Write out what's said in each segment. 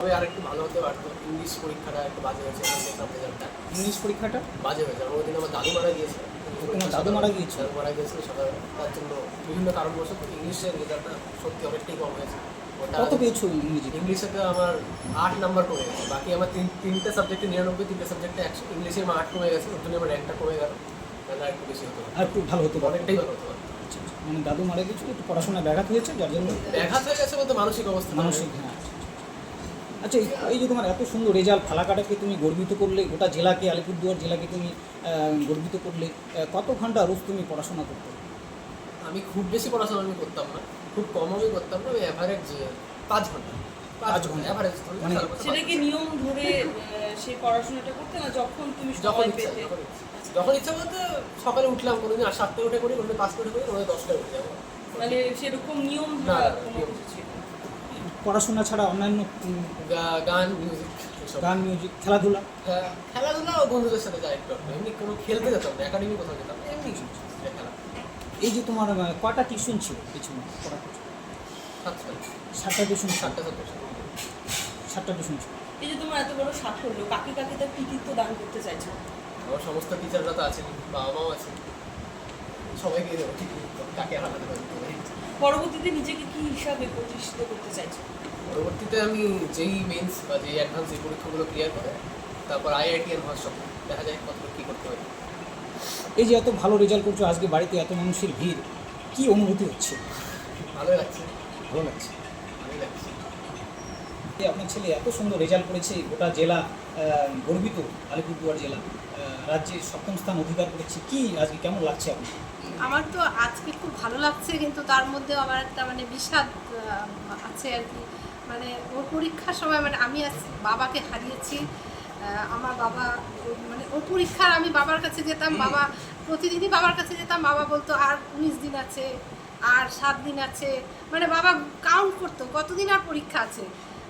তবে আর একটু ভালো হতে পারতো। ইংলিশ পরীক্ষাটা একটু বাজে হয়েছে এখন দেখলাম রেজাল্টটা ইংলিশ পরীক্ষাটা? বাজে হয়েছে। আমার ওদিন আমার দাদু মারা গিয়েছে তোমার দাদু মারা গিয়েছে? দাদু মারা গিয়েছিল সকালে। তার জন্য বিভিন্ন কারণবশত ইংলিশের রেজাল্টটা সত্যি অনেকটাই কম হয়েছে। কত পেয়েছ ইংরেজি ইংলিশেতে আমার আট নাম্বার কমে গেছে। বাকি আমার তিন তিনটে সাবজেক্টে নিরানব্বই তিনটে সাবজেক্টে একশো। ইংলিশে আমার আট কমে গেছে। ওর জন্য আমার র্যাঙ্কটা কমে গেল। তাহলে আর একটু বেশি হতো আর একটু ভালো হতে অনেকটাই ভালো হতো আচ্ছা, আচ্ছা। মানে দাদু মারা গেছিল একটু পড়াশোনায় ব্যাঘাত হয়েছে যার জন্য? ব্যাঘাত হয়ে গেছে বলতে মানসিক অবস্থা। মানসিক হ্যাঁ। আচ্ছা এই- যে তোমার এত সুন্দর রেজাল্ট ফালাকাটাকে তুমি গর্বিত করলে গোটা জেলাকে আলিপুরদুয়ার জেলাকে তুমি গর্বিত করলে কত ঘণ্টা রোজ তুমি পড়াশোনা করতে আমি খুব বেশি পড়াশোনা আমি করতাম না খুব কম আমি করতাম না আমি অ্যাভারেজ পাঁচ ঘণ্টা পাঁচ ঘণ্টা। অ্যাভারেজ মানে- সেটা কি নিয়ম ধরে সেই পড়াশোনাটা করতে না যখন তুমি যখন ইচ্ছা পেতে যখন ইচ্ছা। বলতে সকালে উঠলাম কোনোদিন আর সাতটায় উঠে করি কোনোদিন পাঁচটা উঠে করি কোনোদিন দশটায় উঠে যাব মানে সেরকম নিয়ম না, কোনো। কিছু। পড়াশোনা ছাড়া অন্যান্য গান মিউজিক গান মিউজিক খেলাধুলা? হ্যাঁ, খেলাধুলা ও বন্ধুদের সাথে যাই একটু। এমনি কোনো খেলতে যেতাম না একাডেমি কোথাও যেতাম এমনি খেলা। এই যে তোমার কটা টিউশন ছিল পিছনে? পড়া সাতটা। সাতটা টিউশন সাতটা সাতটা সাতটা টিউশন ছিল। এই যে তোমার এত বড় সাফল্য কাকে কাকে তার কৃতিত্ব দান করতে চাইছো। আমার সমস্ত টিচাররা তো আছেন বাবা মাও আছেন। সবাইকে ঠিক কাকে হারাতে পারি পরবর্তীতে নিজেকে কি হিসাবে প্রতিষ্ঠিত করতে চাইছো? পরবর্তীতে আমি যেই মেন্স বা যেই অ্যাডভান্স এই পরীক্ষাগুলো ক্লিয়ার করে তারপর আইআইটি এর হওয়ার দেখা যায় কতটা কী করতে পারি এই যে এত ভালো রেজাল্ট করছ আজকে বাড়িতে এত মানুষের ভিড় কি অনুভূতি হচ্ছে? ভালোই লাগছে। ভালো লাগছে। ভালোই লাগছে। আপনার ছেলে এত সুন্দর রেজাল্ট করেছে গোটা জেলা গর্বিত আলিপুরদুয়ার জেলা রাজ্যে সপ্তম স্থান অধিকার করেছে কি আজকে কেমন লাগছে আপনার? আমার তো আজকে খুব ভালো লাগছে কিন্তু তার মধ্যেও আমার একটা মানে বিষাদ আছে আর কি। মানে ওর পরীক্ষার সময় মানে আমি আজ বাবাকে হারিয়েছি আমার বাবা মানে ওর পরীক্ষার আমি বাবার কাছে যেতাম বাবা প্রতিদিনই বাবার কাছে যেতাম বাবা বলতো আর উনিশ দিন আছে আর সাত দিন আছে। মানে বাবা কাউন্ট করতো কতদিন আর পরীক্ষা আছে।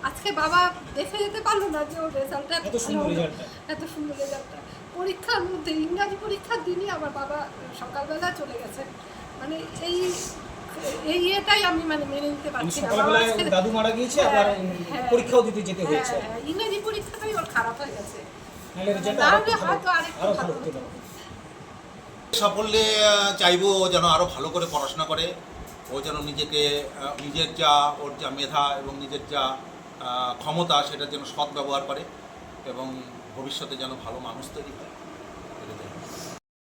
আজকে বাবা দেখে যেতে পারল না যে ওর রেজাল্টটা এত রেজাল্টটা এত সুন্দর রেজাল্টটা পরীক্ষার মধ্যে ইংরাজি পরীক্ষার দিনই আমার বাবা সকালবেলা চলে গেছে মানে এই এই ইয়েটাই আমি মানে মেনে নিতে আমি পারছি না। দাদু মারা গিয়েছে হ্যাঁ, আবার হ্যাঁ। পরীক্ষাও দিতে যেতে হয়েছে। হ্যাঁ, হ্যাঁ, ইংরাজি পরীক্ষাটাই ওর খারাপ হয়ে গেছে। নাহলে রেজাল্ট না আরও হলে ভালো হয়তো আরেকটু আরও ভালো ভালো হতে হতো। পারে সাফল্যে চাইব ও যেন আরও ভালো করে পড়াশোনা করে। ও যেন নিজেকে নিজের যা ওর যা মেধা এবং নিজের যা ক্ষমতা সেটা যেন সৎ ব্যবহার করে। এবং ভবিষ্যতে যেন ভালো মানুষ তৈরি হয়।